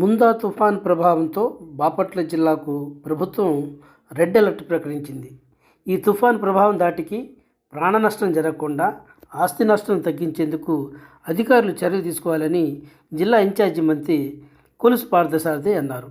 ముందా తుఫాన్ ప్రభావంతో బాపట్ల జిల్లాకు ప్రభుత్వం రెడ్ అలర్ట్ ప్రకటించింది. ఈ తుఫాన్ ప్రభావం దాటికి ప్రాణ నష్టం జరగకుండా ఆస్తి నష్టం తగ్గించేందుకు అధికారులు చర్యలు తీసుకోవాలని జిల్లా ఇన్ఛార్జి మంత్రి కొలుసు పార్థసారథి అన్నారు.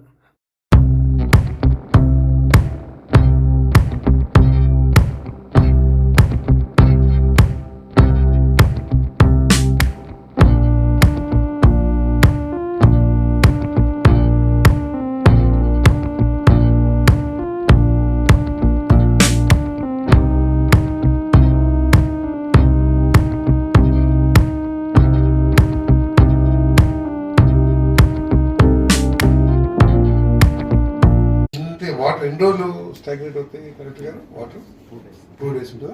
వాటర్ ఎన్ని రోజులు స్టాగ్నేట్ అవుతాయి కరెక్ట్గా వాటర్ టూ డేస్ ఉంటుందా?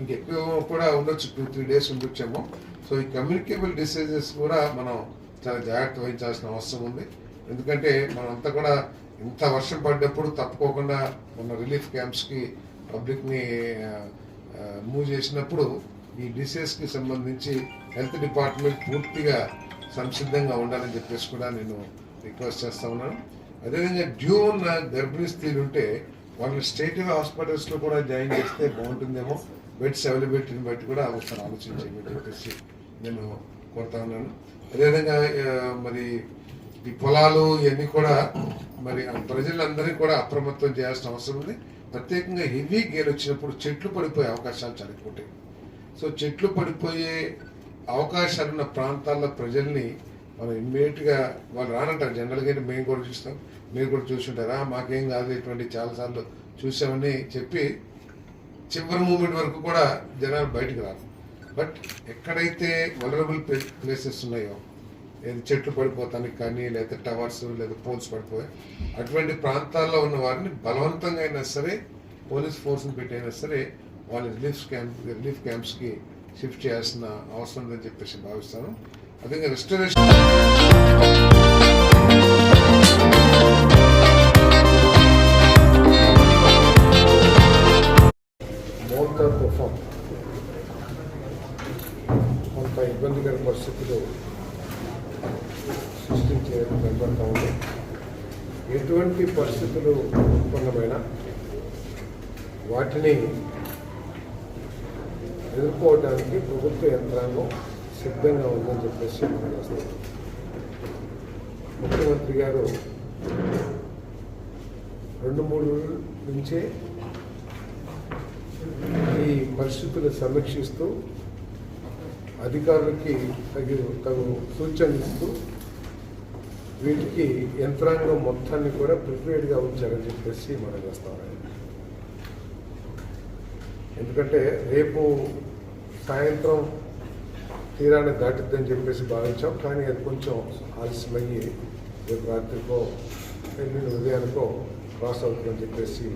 ఇంకెక్కువ కూడా ఉండొచ్చు టూ త్రీ డేస్ ఉండొచ్చేమో. సో ఈ కమ్యూనికేబుల్ డిసీజెస్ కూడా మనం చాలా జాగ్రత్త వహించాల్సిన అవసరం ఉంది. ఎందుకంటే మనంతా కూడా ఇంత వర్షం పడ్డప్పుడు తప్పుకోకుండా మన రిలీఫ్ క్యాంప్స్కి పబ్లిక్ని మూవ్ చేసినప్పుడు ఈ డిసీజ్కి సంబంధించి హెల్త్ డిపార్ట్మెంట్ పూర్తిగా సంసిద్ధంగా ఉండాలని చెప్పేసి కూడా నేను రిక్వెస్ట్ చేస్తా ఉన్నాను. అదేవిధంగా డ్యూ ఉన్న గర్భిణీ స్త్రీలు ఉంటే వాళ్ళని స్టేట్ హాస్పిటల్స్లో కూడా జాయిన్ చేస్తే బాగుంటుందేమో బెడ్స్ అవైలబిలిటీని బట్టి కూడా ఒకసారి ఆలోచించేయమని చెప్పేసి నేను కోరుతా ఉన్నాను. అదేవిధంగా మరి ఈ పొలాలు ఇవన్నీ కూడా మరి ప్రజలందరినీ కూడా అప్రమత్తం చేయాల్సిన అవసరం ఉంది. ప్రత్యేకంగా హెవీ గేర్ వచ్చినప్పుడు చెట్లు పడిపోయే అవకాశాలు చాలా ఎక్కువ ఉంటాయి. సో చెట్లు పడిపోయే అవకాశాలు ఉన్న ప్రాంతాల్లో ప్రజల్ని మనం ఇమ్మీడియట్గా వాళ్ళు రానంటారు. జనరల్గా మేము కూడా చూస్తాం. మీరు కూడా చూసుంటారా మాకేం కాదు ఇటువంటి చాలాసార్లు చూసామని చెప్పి చివరి మూమెంట్ వరకు కూడా జనాలు బయటకు రారు. బట్ ఎక్కడైతే వలరబుల్ ప్లేసెస్ ఉన్నాయో ఏది చెట్లు పడిపోతానికి కానీ లేదా టవర్స్ లేదా పోల్స్ పడిపోయి అటువంటి ప్రాంతాల్లో ఉన్న వారిని బలవంతంగా అయినా సరే పోలీస్ ఫోర్స్ని పెట్టైనా సరే వాళ్ళ రిలీఫ్ క్యాంప్ రిలీఫ్ క్యాంప్స్కి షిఫ్ట్ చేయాల్సిన అవసరం ఉందని చెప్పేసి భావిస్తాను. అదే రెస్టరేషన్ మోంతా తుఫాన్. కొంత ఇబ్బందికర పరిస్థితులు సృష్టించే కనబడతా ఉంది. ఎటువంటి పరిస్థితులు ఉత్పన్నమైన వాటిని ఎదుర్కోవడానికి ప్రభుత్వ యంత్రాంగం సిద్ధంగా ఉందని చెప్పేసి ముఖ్యమంత్రి గారు రెండు మూడు నుంచే ఈ పరిస్థితులు సమీక్షిస్తూ అధికారులకి తగు తగు సూచనలు ఇస్తూ వీటికి యంత్రాంగం మొత్తాన్ని కూడా ప్రిపేర్డ్గా ఉంచారని చెప్పేసి మనం చేస్తాం ఎందుకంటే రేపు సాయంత్రం తీరాన్ని దాటిద్దని చెప్పేసి భావించాం. కానీ అది కొంచెం ఆలస్యమయ్యి రేపు రాత్రికో ఎల్లుండి ఉదయానికో క్రాస్ అవుతుందని చెప్పేసి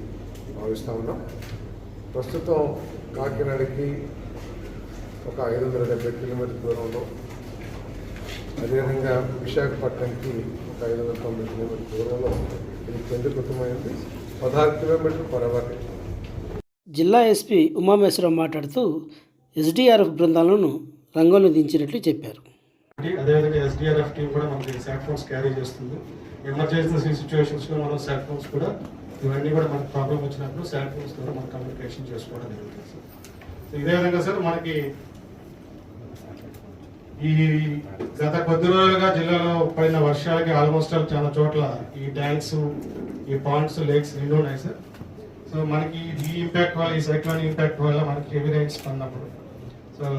భావిస్తూ ఉన్నాం. ప్రస్తుతం కాకినాడకి ఒక ఐదు వందల డెబ్బై కిలోమీటర్ల దూరంలో అదేవిధంగా విశాఖపట్నంకి ఒక ఐదు వందల తొంభై కిలోమీటర్ల దూరంలో ఇది కేంద్రీకృతమైంది. పదహారు కిలోమీటర్లు పరవాలి జిల్లా ఎస్పీ ఉమామేశ్వరం మాట్లాడుతూ ఎస్డీఆర్ఎఫ్ బృందాలను రంగంలో దించినట్లు చెప్పారు. అదేవిధంగా ఎస్డిఆర్ఎఫ్ టీం కూడా మనకి సెట్ ఫోన్స్ క్యారీ చేస్తుంది. ఎమర్జెన్సీ సిచ్యువేషన్స్లో మనం సెట్ ఫోన్స్ కూడా ఇవన్నీ కూడా మనకి ప్రాబ్లం వచ్చినప్పుడు సెట్ ఫోన్స్ ద్వారా మనం కమ్యూనికేషన్ చేసుకోవడం జరుగుతుంది సార్ సో ఇదే విధంగా సార్ మనకి ఈ గత కొద్ది రోజులుగా జిల్లాలో పడిన వర్షాలకి ఆల్మోస్ట్ ఆల్ చాలా చోట్ల ఈ ట్యాంక్స్ ఈ పాండ్స్ లేక్స్ రెండు ఉన్నాయి సార్ సో మనకి ఈ ఇంపాక్ట్ వల్ల ఈ సైక్లోన్ ఇంపాక్ట్ వల్ల మనకి హెవీ రైన్స్ పడినప్పుడు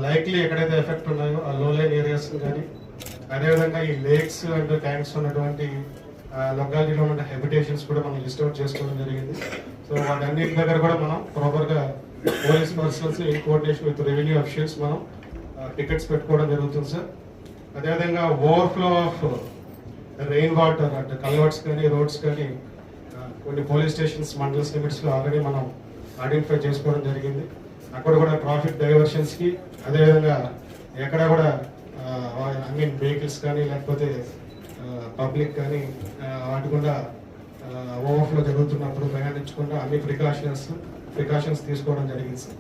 లైక్లీ ఎక్కడైతే ఎఫెక్ట్ ఉన్నాయో ఆ లో లైన్ ఏరియాస్ కానీ అదేవిధంగా ఈ లేక్స్ అండ్ ట్యాంక్స్ ఉన్నటువంటి లొకాలిటీలో ఉన్న హెబిటేషన్స్ కూడా మనం లిస్ట్ అవుట్ చేసుకోవడం జరిగింది. సో వాటన్నిటి దగ్గర కూడా మనం ప్రాపర్గా police persons in coordination with revenue officials మనం టికెట్స్ పెట్టుకోవడం జరుగుతుంది సార్ అదేవిధంగా ఓవర్ఫ్లో ఆఫ్ రెయిన్ వాటర్ అంటే కల్వర్ట్స్ కానీ రోడ్స్ కానీ కొన్ని పోలీస్ స్టేషన్స్ మండల్స్ లిమిట్స్లో ఆల్రెడీ మనం ఐడెంటిఫై చేసుకోవడం జరిగింది. అక్కడ కూడా ట్రాఫిక్ డైవర్షన్స్కి అదేవిధంగా ఎక్కడ కూడా ఐ మీన్ వెహికల్స్ కానీ లేకపోతే పబ్లిక్ కానీ వాటికుండా ఓవర్ఫ్లో జరుగుతున్నప్పుడు ప్రయాణించకుండా అన్ని ప్రికాషన్స్ ప్రికాషన్స్ తీసుకోవడం జరిగింది సార్